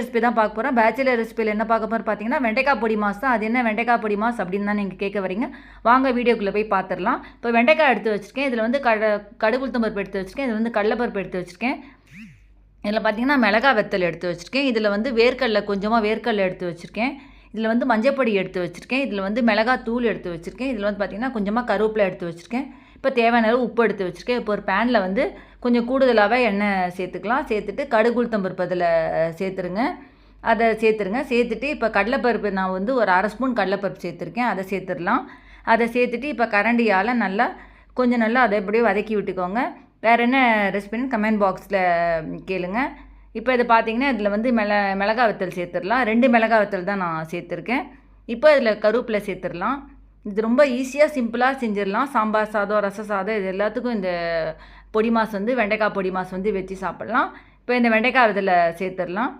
Recipe தான் பார்க்க போகிறோம் பேச்சுலர் ரெசிபியில் என்ன பார்க்க போகிறோம் பார்த்தீங்கன்னா வெண்டைக்காய் பொடி மாஸ் தான். அது என்ன வெண்டைக்காய் பொடி மாஸ் அப்படின்னு தான் நீங்கள் கேட்க வரீங்க. வாங்க வீடியோக்குள்ளே போய் பார்த்துடலாம். இப்போ வெண்டைக்காய் எடுத்து வச்சுருக்கேன். இதில் வந்து கட கடுகுளுத்தம் பருப்பு எடுத்து வச்சுருக்கேன். இதில் வந்து கடலைப்பருப்பு எடுத்து வச்சுருக்கேன். இதில் பார்த்தீங்கன்னா மிளகா வெத்தல் எடுத்து வச்சுருக்கேன். இதில் வந்து வேர்க்கடலை கொஞ்சமாக வேர்க்கடலை எடுத்து வச்சுருக்கேன். இதில் வந்து மஞ்சப்பொடி எடுத்து வச்சுருக்கேன். இதில் வந்து மிளகா தூள் எடுத்து வச்சுருக்கேன். இதில் வந்து பார்த்திங்கன்னா கொஞ்சமாக கருவேப்பிலை எடுத்து வச்சுருக்கேன். இப்போ தேவையான அளவு உப்பு எடுத்து வச்சுருக்கேன். இப்போ ஒரு பேனில் வந்து கொஞ்சம் கூடுதலாகவே எண்ணெய் சேர்த்துக்கலாம். சேர்த்துட்டு கடுகு உளுத்தம் பருப்பு அதில் சேர்த்துருங்க. அதை சேர்த்துருங்க. சேர்த்துட்டு இப்போ கடலைப்பருப்பு நான் வந்து ஒரு அரை ஸ்பூன் கடலைப்பருப்பு சேர்த்துருக்கேன். அதை சேர்த்துடலாம். அதை சேர்த்துட்டு இப்போ கரண்டியால் நல்லா கொஞ்சம் நல்லா அதை எப்படியோ வதக்கி விட்டுக்கோங்க. வேறு என்ன ரெசிபின்னு கமெண்ட் பாக்ஸில் கேளுங்க. இப்போ இது பார்த்தீங்கன்னா இதில் வந்து மிள மிளகா வத்தல் சேர்த்துடலாம். ரெண்டு மிளகா வத்தல் தான் நான் சேர்த்துருக்கேன். இப்போ இதில் கருவேப்பிலை சேர்த்துடலாம். இது ரொம்ப ஈஸியாக சிம்பிளாக செஞ்சிடலாம். சாம்பார் சாதம் ரச சாதம் இது எல்லாத்துக்கும் இந்த பொடி மாஸ் வந்து வெண்டைக்காய் பொடி மாஸ் வந்து வச்சு சாப்பிட்லாம். இப்போ இந்த வெண்டைக்காய் இதில் சேர்த்துடலாம்.